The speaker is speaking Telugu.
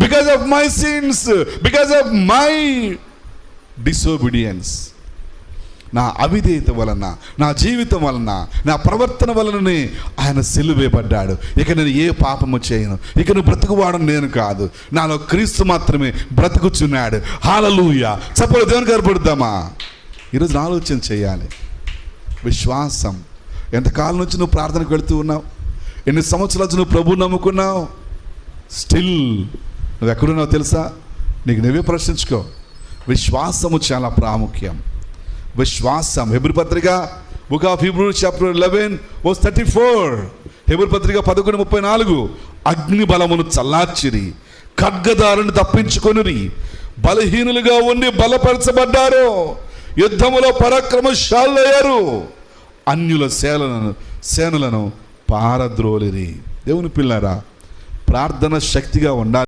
Because of my sins because of my disobedience నా అవిధేయత వలన నా జీవితం వలన నా ప్రవర్తన వలననే ఆయన సెలువేయబడ్డాడు ఇక నేను ఏ పాపము చేయను. ఇక నువ్వు బ్రతుకువాడు నేను కాదు. నాలో క్రీస్తు మాత్రమే బ్రతుకుచున్నాడు. హాలలూయ చెప్పలు దేవునికి ఏర్పడుద్దామా ఈరోజు ఆలోచన చేయాలి. విశ్వాసం. ఎంతకాలం నుంచి నువ్వు ప్రార్థనకు వెళుతూ ఉన్నావు? ఎన్ని సంవత్సరాల నుంచి నువ్వు ప్రభువు నమ్ముకున్నావు? స్టిల్ నువ్వు ఎక్కడున్నావు తెలుసా? నీకు నువ్వే ప్రశ్నించుకో. విశ్వాసము చాలా ప్రాముఖ్యం. విశ్వాసం. హెబ్రి పత్రిక book of Hebrew chapter eleven ఓస్ థర్టీ ఫోర్ హెబ్రి పత్రిక పదకొండు ముప్పై నాలుగు. అగ్ని బలమును చల్లార్చిరి ఖడ్గదారుని తప్పించుకొనిరి. బలహీనులుగా ఉండి బలపరచబడ్డారు యుద్ధములో పరాక్రమశాలయ్యారు అన్యుల సేనలను సేనలను పారద్రోలిరి. దేవుని పిల్లరా ప్రార్థన శక్తిగా ఉండాలి.